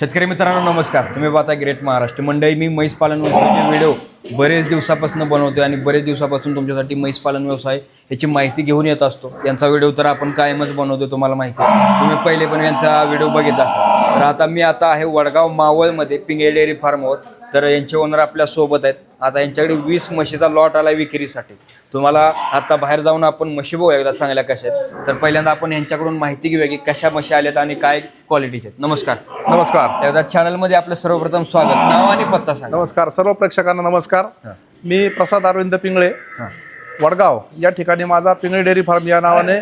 शेतकरी मित्रांनो नमस्कार. तुम्ही पाहता ग्रेट महाराष्ट्र मंडळी मी म्हैस पालन व्यवसायाचे व्हिडिओ बरेच दिवसापासून बनवतोय आणि बरेच दिवसापासून तुमच्यासाठी म्हैस पालन व्यवसाय याची माहिती घेऊन येत असतो. यांचा व्हिडिओ तर आपण कायमच बनवतो तुम्हाला माहिती आहे. तुम्ही पहिले पण यांचा व्हिडिओ बघितला असाल. तर आता मी आता आहे वडगाव मावळमध्ये पिंगे डेअरी फार्मवर तर यांचे ओनर आपल्यासोबत आहेत. आता यांच्याकडे वीस म्हशीचा लॉट आला विक्रीसाठी. तुम्हाला आता बाहेर जाऊन आपण म्हशी बघूया एकदा चांगल्या कशा आहेत. तर पहिल्यांदा आपण यांच्याकडून माहिती घेऊया की कशा म्हशी आल्यात आणि काय क्वालिटीचे आहेत. नमस्कार. नमस्कार. एकदा चॅनलमध्ये आपलं सर्वप्रथम स्वागत. नाव आणि पत्ता सांगा. नमस्कार. सर्व प्रेक्षकांना नमस्कार. मी प्रसाद अरविंद पिंगळे. वडगाव. या ठिकाणी माझा पिंगळे डेअरी फार्म या नावाने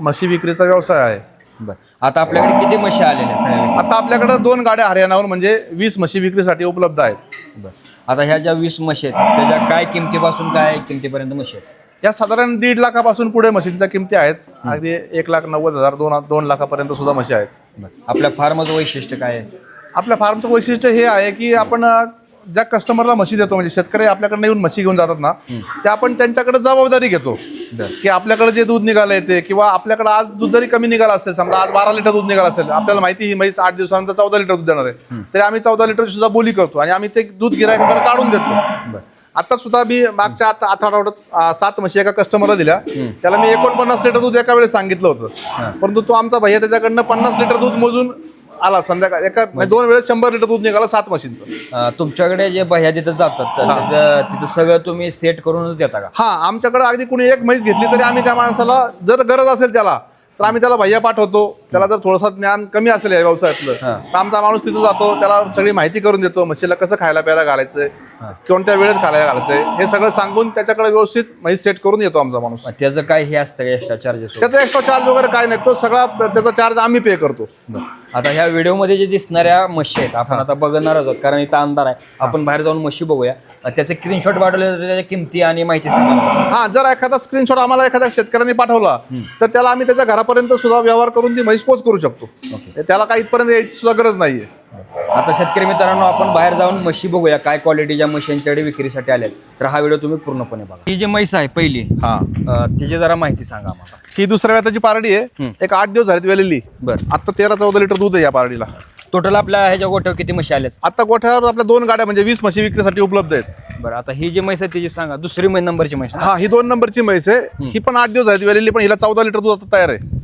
म्हशी विक्रीचा व्यवसाय आहे. बरं. आता आपल्याकडे किती म्हशी आलेल्या आहेत? आता आपल्याकडे दोन गाड्या हरियाणाहून म्हणजे वीस म्हशी विक्रीसाठी उपलब्ध आहेत. बरं. आता ह्या ज्या वीस म्हशी आहेत त्याच्या काय किमतीपासून काय किमतीपर्यंत म्हशी आहेत? या साधारण दीड लाखापासून पुढे म्हशींच्या किमती आहेत. अगदी एक लाख नव्वद हजार दोन दोन लाखापर्यंत सुद्धा म्हशी आहेत. आपल्या फार्मचं वैशिष्ट्य काय आहे? आपल्या फार्मचं वैशिष्ट्य हे आहे की आपण ज्या कस्टमरला म्हशी देतो म्हणजे शेतकरी आपल्याकडे येऊन म्हशी घेऊन जातात ना ते आपण त्यांच्याकडे जबाबदारी घेतो. की आपल्याकडे जे दूध निघालं येते किंवा आपल्याकडे आज दूध जरी कमी निघालं असेल समजा आज बारा लिटर दूध निघालं असेल आपल्याला माहिती ही म्हैस आठ दिवसानंतर चौदा लिटर दूध देणार आहे. तरी आम्ही चौदा लिटर सुद्धा बोली करतो आणि आम्ही ते दूध गिरायकाकडे काढून देतो. आता सुद्धा मी मागच्या आता आठवड्यात अं, सात म्हशी एका कस्टमरला दिल्या. त्याला मी एकोणपन्नास लिटर दूध एका वेळेस सांगितलं होतं. परंतु तो आमचा भैया त्याच्याकडनं पन्नास लिटर दूध मोजून आला संध्याकाळ. एका दोन वेळेस शंभर लिटर दूध निघालं सात अं, तुमच्याकडे जे भैया तिथं जातात तर तिथं तिथं सगळं तुम्ही सेट करूनच देता का? हा आमच्याकडे अगदी कुणी एक म्हैस घेतली तरी आम्ही त्या माणसाला जर गरज असेल त्याला तर आम्ही त्याला भैया पाठवतो. त्याला जर थोडंसं ज्ञान कमी असेल या व्यवसायातलं हा. तर आमचा माणूस तिथं जातो त्याला सगळी माहिती करून देतो म्हशीला कसं खायला प्यायला घालायचंय. कोणत्या वेळेत खायला घालायचंय हे सगळं सांगून त्याच्याकडे व्यवस्थित म्हैस सेट करून येतो आमचा माणूस. त्याचं काय हे असतं का एक्स्ट्रा चार्जेस त्याचा एक्स्ट्रा चार्ज वगैरे काय नाही. तो सगळा त्याचा चार्ज आम्ही पे करतो. आता ह्या व्हिडिओमध्ये जे दिसणाऱ्या म्हशी आहेत आपण आता बघणारच आहोत कारण इथं अंधार आहे. आपण बाहेर जाऊन म्हशी बघूया. त्याचे स्क्रीनशॉट पाठवले त्याच्या किमती आणि माहिती सांगा. हा जर एखादा स्क्रीनशॉट आम्हाला एखाद्या शेतकऱ्यांनी पाठवला तर त्याला आम्ही त्याच्या घरापर्यंत सुद्धा व्यवहार करून ती म्हैस पोच करू शकतो. त्याला काही इथपर्यंत यायची सुद्धा गरज नाहीये. आता शेतकरी मित्रांनो आपण बाहेर जाऊन म्हशी बघूया काय क्वालिटीच्या म्हशी यांच्याकडे विक्रीसाठी आल्या. तर हा व्हिडिओ तुम्ही पूर्णपणे बघा. ही जी म्हैस आहे पहिली हा. अं, तिची जरा माहिती सांगा आम्हाला. ही दुसऱ्या वेळाची पारडी आहे. एक आठ दिवस झालीत वेलेली. बरं. आता तेरा चौदा लिटर दूध आहे या पारडीला. टोटल आपल्या ह्याच्या गोठ्यावर किती म्हशी आल्यात? आता गोठ्यावर आपल्या दोन गाड्या म्हणजे वीस म्हशी विक्रीसाठी उपलब्ध आहेत. बरं आता ही जी म्हैस आहे तिची सांगा. दुसरी मै- नंबरची म्हैस हा ही दोन नंबरची म्हैस आहे. ही पण आठ दिवस झालीत वेलेली पण हिला चौदा लिटर दूध आता तयार आहे.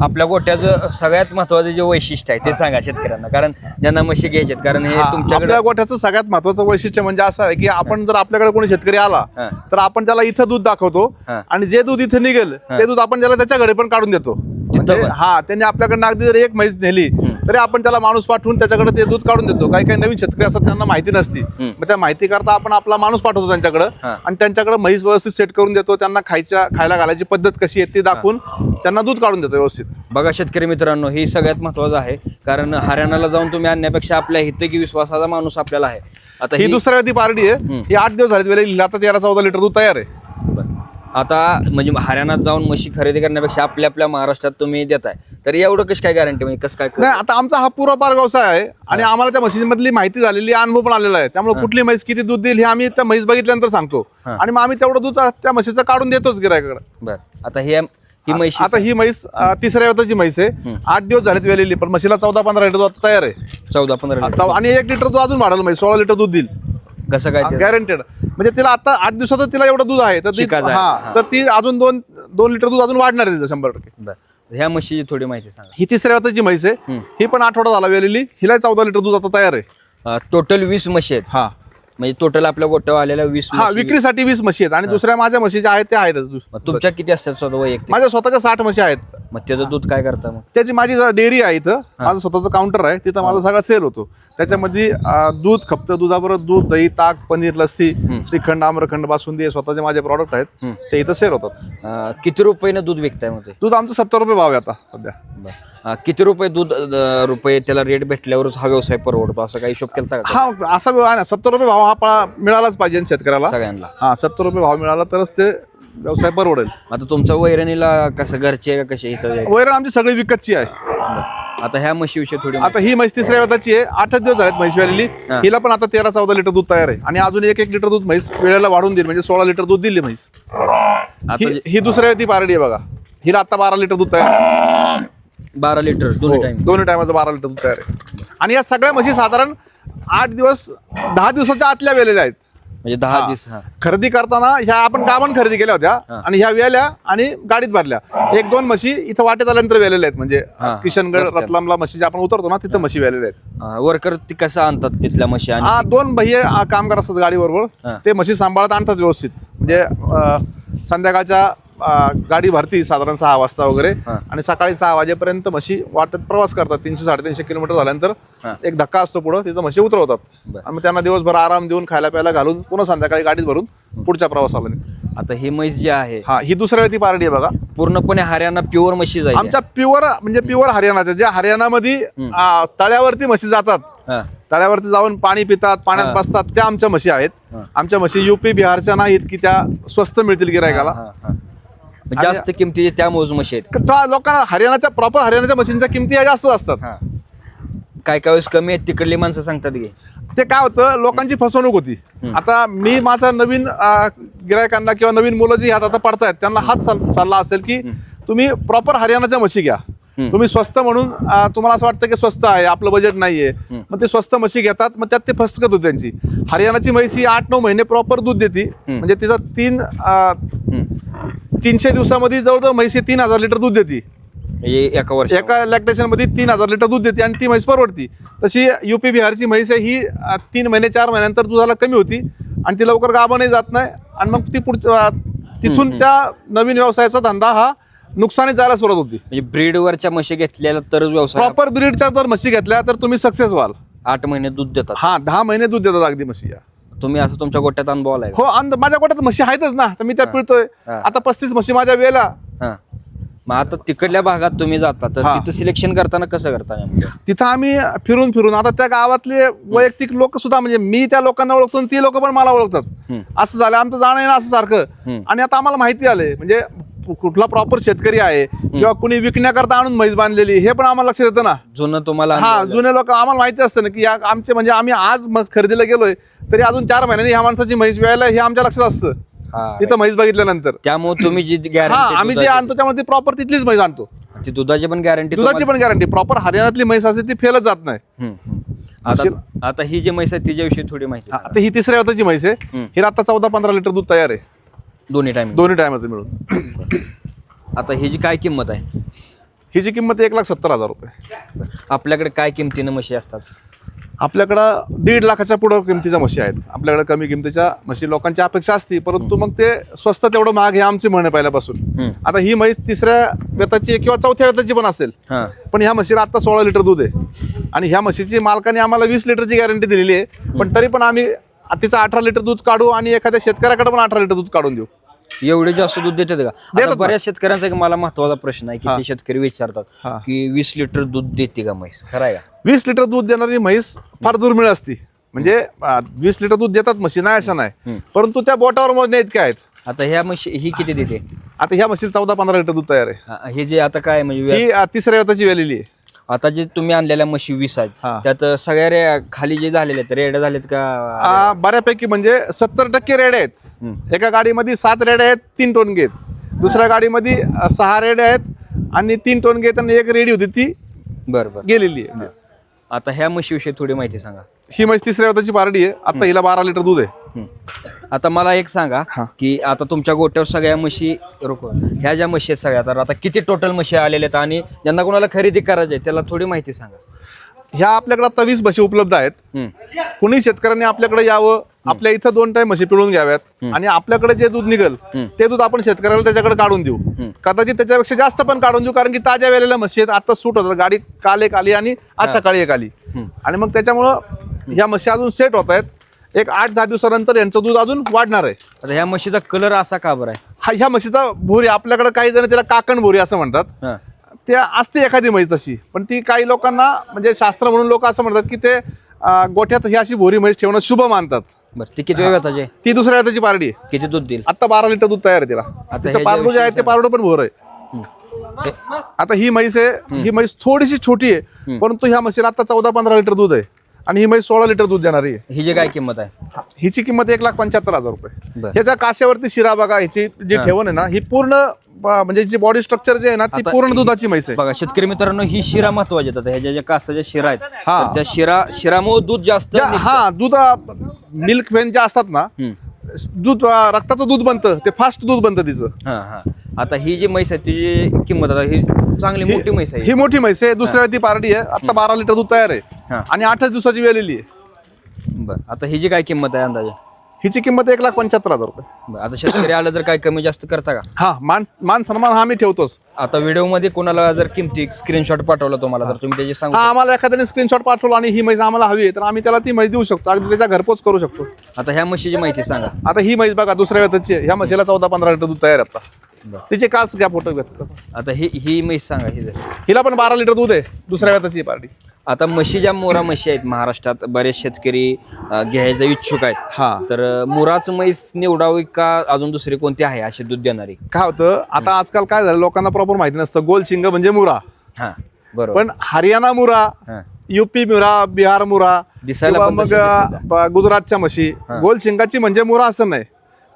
आपल्या गोठ्याचं सगळ्यात महत्वाचं जे वैशिष्ट्य आहे ते सांगा शेतकऱ्यांना कारण ज्यांना म्हशी घ्यायच्यात कारण हे तुमच्याकडे आपल्या गोठ्याचं सगळ्यात महत्वाचं वैशिष्ट्य म्हणजे असं आहे की आपण जर आपल्याकडे कोणी शेतकरी आला हा. तर आपण त्याला इथं दूध दाखवतो हा. आणि जे दूध इथं निघेल ते दूध आपण त्याला त्याच्या घरी पण काढून देतो म्हणजे पण? हा त्यांनी आपल्याकडनं अगदी जर एक म्हैस नेली तरी आपण त्याला माणूस पाठवून त्याच्याकडे ते दूध काढून देतो. काही काही नवीन शेतकरी असतात त्यांना माहिती नसती. मग त्या माहिती करता आपण आपला माणूस पाठवतो त्यांच्याकडे. आणि त्यांच्याकडे म्हैस व्यवस्थित सेट करून देतो. त्यांना खायच्या खायला घालायची पद्धत कशी आहे ती दाखवून त्यांना दूध काढून देतो व्यवस्थित. बघा शेतकरी मित्रांनो ही सगळ्यात महत्वाचं आहे. कारण हरियाणाला जाऊन तुम्ही आणण्यापेक्षा आपल्या हित की विश्वासाचा माणूस आपल्याला आहे. आता ही दुसऱ्या ती पार्टी आहे. ही आठ दिवस झाले आता तेरा चौदा लिटर दूध तयार आहे. आता म्हणजे हरियाणात जाऊन म्हशी खरेदी करण्यापेक्षा आपल्या आपल्या महाराष्ट्रात तुम्ही देताय. तर एवढं कशी काय गॅरंटी म्हणजे कसं काय नाही आता आमचा हा पूर्वापार व्यवसाय आहे आणि आम्हाला त्या म्हशीमधली माहिती झालेली अनुभव पण आलेला आहे. त्यामुळे कुठली म्हैस किती दूध देईल हे आम्ही त्या म्हैस बघितल्यानंतर सांगतो. आणि मग आम्ही तेवढं दूध त्या म्हशीचं काढून देतोच गिरायकडे बरं. आता हे ही म्हशी आता ही म्हैस तिसऱ्या वेताची म्हैस आहे. आठ दिवस झालेत वेलेली पण म्हशीला चौदा पंधरा लिटर दूध तयार आहे. चौदा पंधरा आणि एक लिटर दूध अजून वाढवलं म्हैस सोळा लिटर दूध देईल. कसं काय ते? गॅरंटेड म्हणजे तिला आता आठ दिवसातच तिला एवढं दूध आहे. तर ती आहे. हा तर ती अजून दोन दोन लिटर दूध अजून वाढणार आहे तिचं शंभर टक्के. बरं. ह्या म्हशीची थोडी माहिती सांगा. ही तिसऱ्या वेताची म्हैस आहे. ही पण आठवडा झाला वेलेली. हिला चौदा लिटर दूध आता तयार आहे. टोटल वीस म्हशी आहेत. हा. म्हणजे टोटल आपल्या गोट्यावर आलेल्या वीस हा म्हशी. विक्रीसाठी वीस म्हशी आहेत. आणि दुसऱ्या माझ्या म्हशी ज्या आहेत त्या आहेतच मग तुमच्या किती असतात स्वतः वैयक्तिक? माझ्या स्वतःच्या साठ म्हशी आहेत. मग त्याचं दूध काय करता मग? त्याची माझी डेअरी आहे इथं. माझं स्वतःचं काउंटर आहे. तिथं माझा सगळा सेल होतो. त्याच्यामध्ये दूध खपतं. दुधाबरोबर दूध दही ताक पनीर लस्सी श्रीखंड आम्रखंड बासुंदी हे स्वतःचे माझे प्रॉडक्ट आहेत. ते इथं सेल होतात. किती रुपयानं दूध विकताय मग ते? दूध आमचं सत्तर रुपये भाव आहे आता सध्या. किती रुपये दूध रुपये त्याला रेट भेटल्यावरच हा व्यवसाय परवडतो? असं काही हिशोब केला हा असा व्यवहार आहे ना सत्तर रुपये भाव हा मिळालाच पाहिजे शेतकऱ्याला. सगळ्यांना. हा सत्तर रुपये भाव मिळाला तरच ते व्यवसाय परवडेल. आता तुमचा वैरणीला कसं घरचे आहे का कसे इथं? जायचं? वैरण आमची सगळी विकतची आहे. बरं. आता ह्या म्हशीविषयी थोडी आता ही म्हैस तिसऱ्या वेताची आहे. आठच दिवस झालेत म्हैस वेळेली हा. हिला पण आता तेरा चौदा लिटर दूध तयार आहे. आणि अजून एक एक लिटर दूध म्हैस वेळेला वाढून देईल. म्हणजे सोळा लिटर दूध दिली म्हैस. आता ही ही दुसऱ्या ती पारडी आहे बघा. हिला आता बारा लिटर दूध तयार आहे. बारा लिटर दोन्ही हो, टाइम दोन्ही टायमाचं बारा लिटर दूध तयार आहे. आणि या सगळ्या म्हशी साधारण आठ दिवस दहा दिवसाच्या आतल्या वेलेल्या आहेत. म्हणजे दहा दिवस हा. खरेदी करताना ह्या आपण गाभण खरेदी केल्या होत्या आणि ह्या वेल्या आणि गाडीत भरल्या. एक दोन म्हशी इथं वाटेत आल्यानंतर वेलेल्या आहेत. म्हणजे हा, किशनगड. रतलामला म्हशी जे आपण उतरतो ना तिथं म्हशी वेलेल्या आहेत. वर्कर ती कसं आणतात तिथल्या म्हशी आणि हा दोन भैये आ, कामगार असतात गाडीबरोबर. हा. ते म्हशी सांभाळत आणतात व्यवस्थित. म्हणजे अ, संध्याकाळच्या गाडी भरती साधारण सहा वाजता वगैरे. आणि सकाळी सहा वाजेपर्यंत म्हशी वाटत प्रवास करतात तीनशे साडेतीनशे किलोमीटर झाल्यानंतर. एक धक्का असतो पुढं तिथं म्हशी उतरवतात. आणि त्यांना दिवसभर आराम देऊन खायला प्यायला घालून पुन्हा संध्याकाळी गाडीत भरून पुढच्या प्रवासाला. आता ही म्हैस जी आहे हा ही दुसऱ्या वेळी ती पारडी आहे बघा पूर्णपणे हरियाणा प्युअर म्हशी जाईल आमच्या प्युअर म्हणजे प्युअर हरियाणाच्या ज्या हरियाणामध्ये तळ्यावरती म्हशी जातात तळ्यावरती जाऊन पाणी पितात पाण्यात. बसतात त्या आमच्या म्हशी आहेत. आमच्या म्हशी युपी बिहारच्या नाहीत की त्या स्वस्त मिळतील गिरायकाला जास्त किमतीचे त्या मोज म्हशी आहेत त्या लोकांना हरियाणाच्या प्रॉपर हरियाणाच्या म्हशींच्या किमती या जास्त असतात. काय काय वेळेस कमी आहेत तिकडली माणसं सांगतात की. ते काय होतं लोकांची फसवणूक होती. आता मी माझा नवीन गिरायकांना किंवा नवीन मुलं जी ह्यात आता पडतायत त्यांना हाच सल्ला असेल की तुम्ही प्रॉपर हरियाणाच्या म्हशी घ्या. तुम्ही स्वस्त म्हणून तुम्हाला असं वाटतं की स्वस्त आहे आपलं बजेट नाहीये. मग ते स्वस्त म्हशी घेतात मग त्यात ते फसकत होते त्यांची. हरियाणाची म्हैस ही आठ नऊ महिने प्रॉपर दूध देते. म्हणजे तिचा तीन तीनशे दिवसामध्ये जवळजवळ म्हैसी तीन हजार लिटर दूध देते. म्हणजे एका वर्ष एका लॅक्टेशनमध्ये तीन हजार लिटर दूध देते आणि ती म्हैस परवडती. तशी युपी बिहारची म्हैस आहे ही अ, तीन महिने चार महिन्यानंतर दुधाला कमी होती आणि ती लवकर गाभणही जात नाही आणि मग ती पुढच्या तिथून त्या नवीन व्यवसायाचा धंदा हा नुकसानीत जायला सुरुवात होती. म्हणजे ब्रीडवरच्या म्हशी घेतलेल्या तरच व्यवसाय. प्रॉपर ब्रीडच्या जर म्हशी घेतल्या तर तुम्ही सक्सेस व्हाल. आठ महिने दूध देतात. हा दहा महिने दूध देतात अगदी म्हशी या. तुम्ही असं तुमच्या गोट्यात अनुभव आलाय का? हो माझ्या गोट्यात म्हशी आहेतच ना. तर मी त्या पिळतोय. हा. आता पस्तीस म्हशी माझ्या वेला. हा. मग आता तिकडल्या भागात तुम्ही जाता तर हा. तिथं सिलेक्शन करताना कसं करता नेमकं? तिथं आम्ही फिरून फिरून. आता त्या गावातले वैयक्तिक लोक सुद्धा म्हणजे मी त्या लोकांना ओळखतो आणि ती लोक पण मला ओळखतात. असं झालं आमचं जाणं येणं असं सारखं. आणि आता आम्हाला माहिती आलंय. म्हणजे कुठला प्रॉपर शेतकरी आहे किंवा कुणी विकण्याकरता आणून म्हैस बांधलेली हे पण आम्हाला लक्षात येतं ना. जुनं तुम्हाला हा. जुने लोक आम्हाला माहिती असतं ना की या आमचे म्हणजे आम्ही आज खरेदीला गेलोय तरी अजून चार महिन्यांनी ह्या माणसाची म्हैस व्यायला हे आमच्या लक्षात असतं. तिथं म्हैस बघितल्यानंतर. त्यामुळे तुम्ही जी हा आम्ही जे आणतो त्यामध्ये प्रॉपर तिथलीच म्हैस आणतो. ती दुधाची पण गॅरंटी दुधाची पण गॅरंटी प्रॉपर हरियाणातली म्हैस असते ती फेलच जात नाही. आता आता ही जी म्हैस आहे तिच्याविषयी थोडी माहिती. आता ही तिसऱ्या वताची म्हैस आहे. ही आता चौदा पंधरा लिटर दूध तयार आहे. दोन्ही टाइम दोन्ही टायमाचं मिळून. आता ही जी काय किंमत आहे? हिची किंमत एक लाख सत्तर हजार रुपये. आपल्याकडे काय किमतीनं म्हशी असतात? आपल्याकडं दीड लाखाच्या पुढं किमतीच्या म्हशी आहेत. आपल्याकडे कमी किमतीच्या म्हशी लोकांची अपेक्षा असती परंतु मग ते स्वस्त तेवढं महाग हे आमचे म्हणे पहिल्यापासून. हम्म. आता ही म्हैस तिसऱ्या वेताची किंवा चौथ्या वेताची पण असेल हा. पण ह्या म्हशीला आता सोळा लिटर दूध आहे. आणि ह्या म्हशीची मालकाने आम्हाला वीस लिटरची गॅरंटी दिलेली आहे. पण तरी पण आम्ही तिचं अठरा लिटर दूध काढू आणि एखाद्या शेतकऱ्याकडे पण अठरा लिटर दूध काढून देऊ. एवढे जास्त दूध देतात का? आता देतात ना. बऱ्याच शेतकऱ्यांचा एक मला महत्त्वाचा प्रश्न आहे की ते शेतकरी विचारतात हा. की वीस लिटर दूध देते का म्हैस? खरं आहे का? वीस लिटर दूध देणारी म्हैस फार दुर्मिळ असती. म्हणजे अं, वीस लिटर दूध देतात म्हशी नाही अशा नाही. परंतु त्या बोटावर मोजण्या इतक्या आहेत? आता ह्या म्हशी ही किती देते? आता ह्या म्हशीला चौदा पंधरा लिटर दूध तयार आहे. हा, हे जे आता काय म्हणजे व्या- ही अं, तिसऱ्या वेताची वेलेली आहे. आता जे तुम्ही आणलेल्या म्हशी वीस आहेत हा. त्यात सगळ्या रे खाली जे झालेले आहेत रेड्या झालेत का? आ, बऱ्यापैकी म्हणजे सत्तर टक्के रेड आहेत. एका गाडीमध्ये सात रेड आहेत तीन टोनगे आहेत दुसऱ्या गाडीमध्ये अ, सहा रेड आहेत आणि तीन टोनगे आहेत आणि एक रेडी होती ती बरं बरं. गेलेली आहे. आता ह्या म्हशीविषयी थोडी माहिती सांगा. ही म्हैस तिसऱ्या वेताची पारडी आहे. आता हिला बारा लिटर दूध आहे. आता मला एक सांगा हा. की आता तुमच्या गोट्यावर सगळ्या म्हशी रोको ह्या ज्या म्हशी आहेत सगळ्या तर आता किती टोटल म्हशी आलेल्या आहेत आणि ज्यांना कोणाला खरेदी करायची आहे त्याला थोडी माहिती सांगा. ह्या आपल्याकडे आता वीस म्हशी उपलब्ध आहेत. हम्म. कुणी शेतकऱ्यांनी आपल्याकडे यावं आपल्या इथं दोन टाइम म्हशी पिळून घ्याव्यात आणि आपल्याकडे जे दूध निघल ते दूध आपण शेतकऱ्याला त्याच्याकडे काढून देऊ. कदाचित त्याच्यापेक्षा जास्त पण काढून देऊ कारण की ताज्या वेळेला म्हशी आहेत आता सूट होतात. गाडी काल एक आली आणि आज सकाळी एक आली. आणि मग त्याच्यामुळं ह्या म्हशी अजून सेट होत आहेत. एक आठ दहा दिवसानंतर यांचं दूध अजून वाढणार आहे. आता ह्या म्हशीचा कलर असा का बरं आहे? हा ह्या म्हशीचा भोरी आपल्याकडे काही जण त्याला काकण भोरी असं म्हणतात. हा. ते असते एखादी म्हैस तशी पण ती काही लोकांना म्हणजे शास्त्र म्हणून लोक असं म्हणतात की ते अं, गोठ्यात ही अशी भोरी म्हैस ठेवणं शुभ मानतात. बरं ती किती वेळ त्याचे ती दुसऱ्या हाताची पारडी आहे. किती दूध देईल? आता बारा लिटर दूध तयार आहे तिला. तिचं पारडू जे आहे ते पारडू पण भोर आहे. आता ही म्हैस आहे ही म्हैस थोडीशी छोटी आहे परंतु ह्या म्हशीला आता चौदा पंधरा लिटर दूध आहे. आणि ही म्हैस सोळा लिटर दूध देणारी आहे ही जी काय किंमत आहे हा, हिची किंमत एक लाख पंच्याहत्तर हजार रुपये बरं. ह्याच्या काश्यावरती शिरा बघा हिची जी ठेवण आहे ना ही पूर्ण ब- म्हणजे जी बॉडी स्ट्रक्चर जे आहे ना ती आता पूर्ण ही- दुधाची म्हैस आहे बघा शेतकरी मित्रांनो ही शिरा महत्वाची आता ह्याच्या ज्या कासाच्या शिरा आहेत हा. तर त्या शिरा शिरामुळे दूध जास्त ज्या- निघतं. हा दूध मिल्क फेन जे असतात ना हम्म. दूध अं, रक्ताचं दूध बनतं. ते फास्ट दूध बनतं तिचं. हा हा. आता ही जी म्हैस आहे तिची किंमत आता ही चांगली मोठी म्हैस आहे. ही मोठी म्हैस आहे. दुसऱ्या ती पार्टी आहे. आता बारा लिटर दूध तयार आहे. हा. आणि आठच दिवसाची वेलेली आहे. बरं. आता ही जी काय किंमत आहे अंदाजे? हिची किंमत एक लाख पंच्याहत्तर हजार रुपये. बरं आता शेतकरी आलं तर काय कमी जास्त करता का? हा मान मान सन्मान हा मी ठेवतोच. आता व्हिडिओमध्ये कोणाला जर किमती स्क्रीनशॉट पाठवला तुम्हाला तर तुम्ही त्याची सांगू हा आम्हाला एखाद्याने स्क्रीनशॉट पाठवला आणि ही म्हैस आम्हाला हवी आहे तर आम्ही त्याला ती म्हैस देऊ शकतो अगदी त्याच्या घरपोच करू शकतो. आता ह्या म्हशीची माहिती सांगा. आता ही म्हैस बघा दुसऱ्या वेताची आहे. ह्या म्हशीला चौदा पंधरा लिटर दूध तयार आहे आता. बरं. तिचे काच घ्या फोटो घेतला आता ही ही म्हैस सांगा ही जर. हिला पण बारा लिटर दूध आहे दुसऱ्या वेताची पार्टी आता म्हशी ज्या मोरा म्हशी आहेत महाराष्ट्रात बरेच शेतकरी अं, घ्यायचा इच्छुक आहेत. हा. तर मुराच म्हैस निवडावी का अजून दुसरी कोणती आहे अशी दूध देणारी? काय होतं आता आजकाल काय झालं लोकांना प्रॉपर माहिती नसतं. गोल शिंग म्हणजे मुरा. हा बरोबर. पण हरियाणा मुरा हा. युपी मुरा बिहार मुरा दिसायला किंवा पण मग तशी दिसतात. ब- गुजरातच्या म्हशी गोल शिंगाची म्हणजे मुरा असं नाही.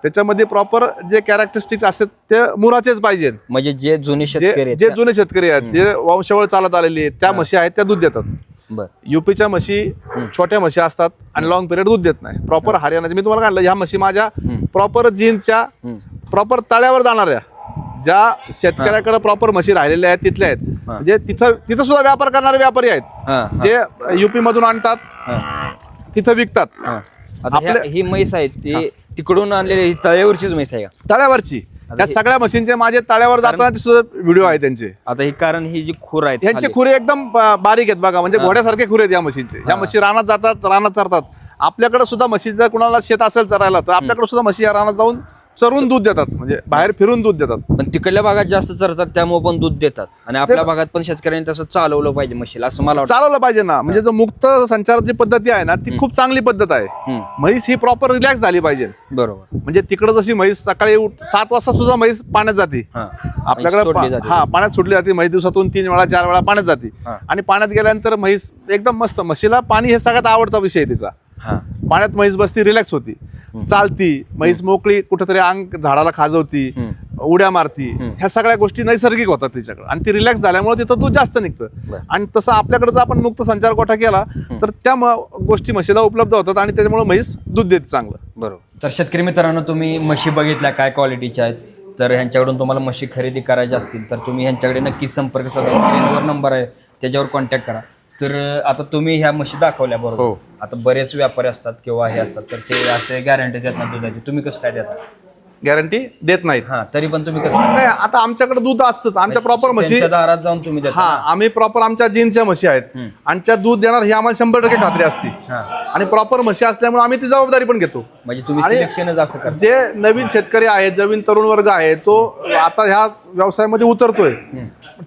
त्याच्यामध्ये प्रॉपर जे कॅरेक्टरिस्टिक असतात ते मुराचेच पाहिजे. म्हणजे जे जुने जे शेतकरी आहेत जे जुने शेतकरी आहेत जे वंशावळ चालत आलेले आहेत त्या म्हशी आहेत त्या दूध देतात. बर. युपीच्या म्हशी छोट्या म्हशी असतात आणि लॉंग पिरियड दूध देत नाही. प्रॉपर हरियाणाचे मी तुम्हाला काढलं ह्या म्हशी माझ्या प्रॉपर जीन्सच्या प्रॉपर तळ्यावर जाणाऱ्या. ज्या शेतकऱ्याकडे प्रॉपर म्हशी राहिलेल्या आहेत तिथल्या आहेत. म्हणजे तिथं तिथं सुद्धा व्यापार करणारे व्यापारी आहेत. हा हा, जे युपी मधून आणतात हा, तिथं विकतात. हा. आता ह्या- ही म्हैस आहे ती तिकडून आणलेली ही तळ्यावरचीच म्हैस आहे का? तळ्यावरची. त्या सगळ्या म्हशींचे माझे तळ्यावर जाताना सुद्धा व्हिडिओ आहे त्यांचे. आता ही कारण ही जी खूर आहेत यांचे खाली, खुरे एकदम बारीक आहेत बघा म्हणजे घोड्यासारखे खुरे आहेत या म्हशींचे. या म्हशी रानात जातात रानात चरतात. आपल्याकडे सुद्धा म्हशी जर कुणाला शेत असेल चरायला तर आपल्याकडे सुद्धा म्हशी या रानात जाऊन चरून दूध देतात. म्हणजे बाहेर फिरून दूध देतात. पण तिकडल्या भागात जास्त चरतात त्यामुळे पण दूध देतात. आणि आपल्या भागात पण शेतकऱ्यांनी तसं चालवलं पाहिजे म्हशीला असं मला वाटतं. चालवलं पाहिजे ना. म्हणजे जो मुक्त संचाराची पद्धती आहे ना ती खूप चांगली पद्धत आहे. हम्म, म्हैस ही प्रॉपर रिलॅक्स झाली पाहिजे. बरोबर. म्हणजे तिकडं जशी म्हैस सकाळी उठ सात वाजता सुद्धा म्हैस पाण्यात जाते. हा. आपल्याकडे सोडली पा- जाते. हा पाण्यात सुटली जाते म्हैस दिवसातून तीन वेळा चार वेळा पाण्यात जाते. हा. आणि पाण्यात गेल्यानंतर म्हैस एकदम मस्त म्हशीला पाणी हे सगळ्यात आवडता विषय आहे तिचा. पाण्यात म्हैस बसती रिलॅक्स होती. चालती म्हैस मोकळी कुठेतरी अंग झाडाला खाजवती उड्या मारती ह्या सगळ्या गोष्टी नैसर्गिक होतात तिच्याकडे. आणि ती रिलॅक्स झाल्यामुळे तिथं दूध जास्त निघतं. आणि तसं आपल्याकडे जर आपण मुक्त संचार कोठा केला तर त्या गोष्टी म्हशीला उपलब्ध होतात आणि त्याच्यामुळे म्हैस दूध देते चांगलं. बरोबर. तर शेतकरी मित्रांनो तुम्ही म्हशी बघितल्या काय क्वालिटीच्या आहेत? तर ह्यांच्याकडून तुम्हाला म्हशी खरेदी करायच्या असतील तर तुम्ही ह्यांच्याकडे नक्की संपर्क साधा. स्क्रीनवर नंबर आहे त्याच्यावर कॉन्टॅक्ट करा. तर आता तुम्ही ह्या म्हशी दाखवल्या बरोबर? हो. आता बरेच व्यापारी असतात किंवा हे असतात तर ते असे गॅरंटी देत ना दुधाची. तुम्ही कसं काय देता? गॅरंटी देत नाहीत. हा तरी पण तुम्ही कसं? नाही आता आमच्याकडे दूध असतंच. आमच्या प्रॉपर म्हशी त्यांच्या दारात जाऊन तुम्ही देता हा आम्ही प्रॉपर आमच्या जीनच्या म्हशी आहेत. आणि त्या दूध देणार ही आम्हाला शंभर टक्के खात्री असते. हा. आणि प्रॉपर म्हशी असल्यामुळे आम्ही ती जबाबदारी पण घेतो. म्हणजे तुम्ही आणि- सिलेक्शनच असं करता. जे नवीन शेतकरी आहेत नवीन तरुण वर्ग आहे तो आता ह्या व्यवसायामध्ये उतरतोय.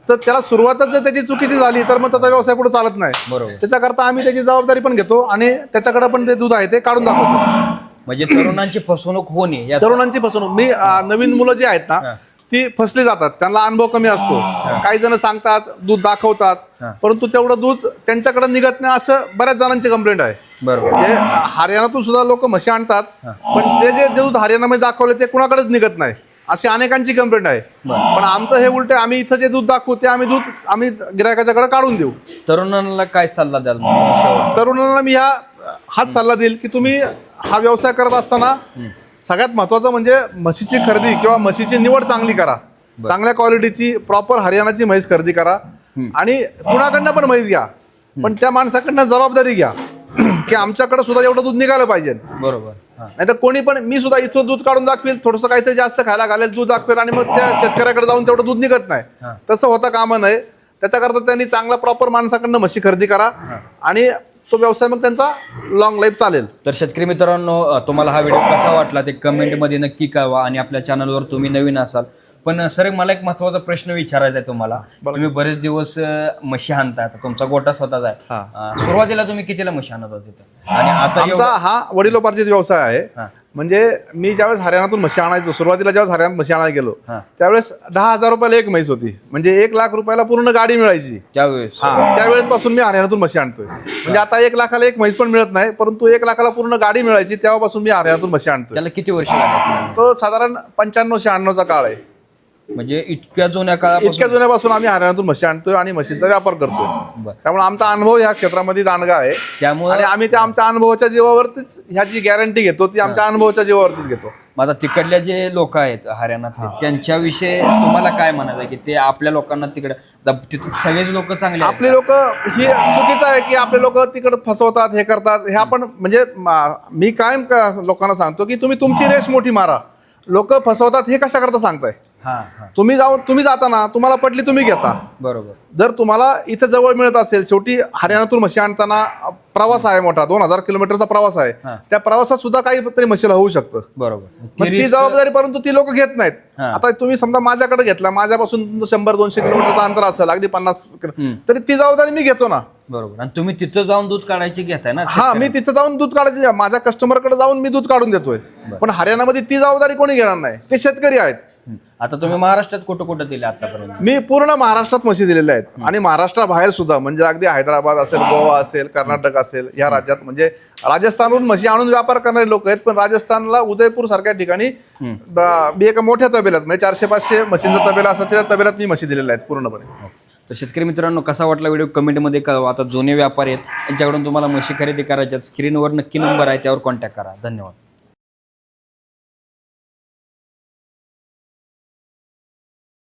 तर त्याला सुरुवातच जर त्याची चुकीची झाली तर मग त्याचा व्यवसाय पुढे चालत नाही. बरोबर. त्याच्याकरता आम्ही त्याची जबाबदारी पण घेतो आणि त्याच्याकडे पण ते दूध आहे ते काढून दाखवतो. म्हणजे तरुणांची फसवणूक होणे तरुणांची फसवणूक. मी अं, नवीन मुलं जी आहेत ना ती फसली जातात. त्यांना अनुभव कमी असतो. काही जण सांगतात दूध दाखवतात. हा. परंतु तेवढं दूध त्यांच्याकडे निघत नाही असं बऱ्याच जणांची कंप्लेंट आहे. बरोबर. म्हणजे हरियाणातून सुद्धा लोक म्हशी आणतात पण ते जे दूध हरियाणामध्ये दाखवले ते कुणाकडेच निघत नाही. अशी अनेकांची कंप्लेंट आहे. पण आमचं हे उलट आम्ही इथं जे दूध दाखवू ते आम्ही दूध आम्ही गिरायकाच्याकडे काढून देऊ. तरुणांना काय सल्ला द्याल मग? तरुणांना मी ह्या हाच सल्ला देईल की तुम्ही हा व्यवसाय करत असताना सगळ्यात महत्वाचं म्हणजे म्हशीची खरेदी किंवा म्हशीची निवड चांगली करा. चांगल्या क्वालिटीची प्रॉपर हरियाणाची म्हैस खरेदी करा. आणि कुणाकडनं पण म्हैस घ्या. पण त्या माणसाकडनं जबाबदारी घ्या. की आमच्याकडे सुद्धा एवढं दूध निघालं पाहिजे. बरोबर. नाही तर कोणी पण मी सुद्धा इथं दूध काढून दाखवेल थोडंसं काहीतरी जास्त खायला घालेल दूध दाखवेल आणि मग त्या शेतकऱ्याकडे जाऊन तेवढं दूध निघत नाही. तसं होता कामा नये त्याच्याकरता त्यांनी चांगला प्रॉपर माणसाकडनं म्हशी खरेदी करा. आणि तो व्यवसाय मग त्यांचा लॉंग लाईफ चालेल तर शेतकरी मित्रांनो अ, तुम्हाला हा व्हिडिओ कसा वाटला ते कमेंटमध्ये नक्की कळवा आणि आपल्या चॅनलवर तुम्ही नवीन असाल पण सर मला एक महत्त्वाचा प्रश्न विचारायचा आहे तुम्हाला तुम्ही बरेच दिवस अ, म्हशी आणता आता तुमचा गोटा स्वतःच आहे. अ, सुरुवातीला तुम्ही कितीला म्हशी आणत होते? आणि आता आमचा एवढं- हा वडिलोपार्जित व्यवसाय हा. आहे म्हणजे मी ज्यावेळेस हरियाणातून म्हशी आणायचो सुरुवातीला ज्यावेळेस हरियाणात म्हशी आणायला गेलो. त्यावेळेस दहा हजार रुपयाला एक म्हैस होती. म्हणजे एक लाख रुपयाला पूर्ण गाडी मिळायची. त्यावेळेस? हा त्यावेळेस पासून मी हरियाणातून म्हशी आणतोय. म्हणजे आता एक लाखाला एक म्हैस पण मिळत नाही परंतु एक लाखाला पूर्ण गाडी मिळायची तेव्हापासून मी हरियाणातून म्हशी आणतोय. त्याला किती वर्ष तो साधारण पंच्याण्णव शहाण्णवचा काळ आहे. म्हणजे इतक्या जुन्या काळापासून इतक्या जुन्यापासून आम्ही हरियाणातून म्हशी आणतोय आणि म्हशीचा व्यापार करतोय. बरं. त्यामुळे आमचा अनुभव ह्या क्षेत्रामध्ये दांडगा आहे. त्यामुळं आणि आम्ही त्या आमच्या अनुभवाच्या जीवावरतीच ह्या जी गॅरंटी घेतो ती आमच्या अनुभवाच्या जीवावरतीच घेतो. आता तिकडल्या जे लोक आहेत हरियाणातले त्यांच्याविषयी तुम्हाला काय म्हणायचं आहे? की ते आपल्या लोकांना तिकडे तिथे सगळेच लोक चांगले आहेत आपले का? लोक ही चुकीचं आहे की आपले लोक तिकडे फसवतात हे करतात. हे आपण म्हणजे मा- मी कायम क- लोकांना सांगतो की तुम्ही तुमची रेस मोठी मारा. लोक फसवतात हे कशा करता सांगताय? तुम्ही जाऊन तुम्ही जाताना तुम्हाला पटली तुम्ही घेता. बरोबर. जर तुम्हाला इथं जवळ मिळत असेल शेवटी हरियाणातून म्हशी आणताना प्रवास आहे मोठा दोन हजार किलोमीटरचा प्रवास आहे. त्या प्रवासात सुद्धा काही तरी म्हशीला होऊ शकतं. बरोबर. ती जबाबदारी परंतु ती लोक घेत नाहीत. आता तुम्ही समजा माझ्याकडे घेतला माझ्यापासून शंभर दोनशे किलोमीटरचं अंतर असेल अगदी पन्नास तरी ती जबाबदारी मी घेतो ना. बरोबर. आणि तुम्ही तिथं जाऊन दूध काढायची घेताय ना हा मी तिथं जाऊन दूध काढायचे माझ्या कस्टमरकडे जाऊन मी दूध काढून देतोय. पण हरियाणामध्ये ती जबाबदारी कोणी घेणार नाही. ते शेतकरी आहेत. आता तुम्ही महाराष्ट्रात कुठं कुठं दिले आतापर्यंत? मी पूर्ण महाराष्ट्रात म्हशी दिलेल्या आहेत. आणि महाराष्ट्राबाहेर सुद्धा म्हणजे अगदी हैदराबाद असेल गोवा असेल कर्नाटक असेल या राज्यात म्हणजे राजस्थानहून म्हशी आणून व्यापार करणारे लोक आहेत पण राजस्थानला उदयपूर सारख्या ठिकाणी ब- मी एका मोठ्या तबेल्यात म्हणजे चारशे पाचशे म्हशींचा तबेला असतात त्या तबेल्यात मी म्हशी दिलेल्या आहेत पूर्णपणे. तर शेतकरी मित्रांनो कसा वाटला व्हिडिओ? कमेंटमध्ये कळवा. आता जुने व्यापारी आहेत यांच्याकडून तुम्हाला म्हशी खरेदी करायच्यात स्क्रीनवर नक्की नंबर आहे त्यावर कॉन्टॅक्ट करा. धन्यवाद.